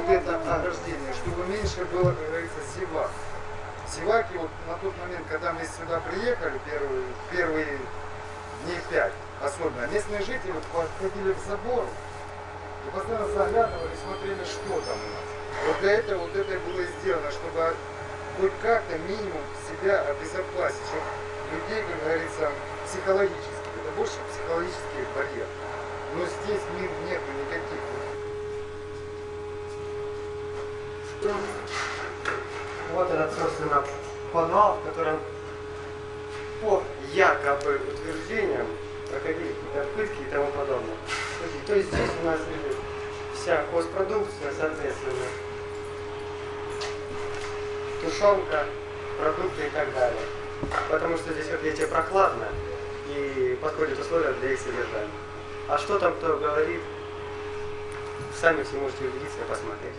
вот это ограждение, чтобы меньше было, как говорится, сивак. Сиваки вот на тот момент, когда мы сюда приехали, первые, первые дней пять особенно, местные жители вот подходили к забору и постоянно заглядывали, смотрели, что там у нас. Вот для этого вот это было сделано, чтобы хоть как-то минимум себя обезопасить, чтобы людей, как говорится, психологически, это больше психологический барьер. Вот этот, собственно, подвал, в котором по якобы утверждениям проходили какие-то пытки и тому подобное. То есть, здесь у нас лежит вся хозпродукция, соответственно, тушенка, продукты и так далее. Потому что здесь, как видите, прохладно и подходят условия для их содержания. А что там кто говорит, сами все можете убедиться и посмотреть.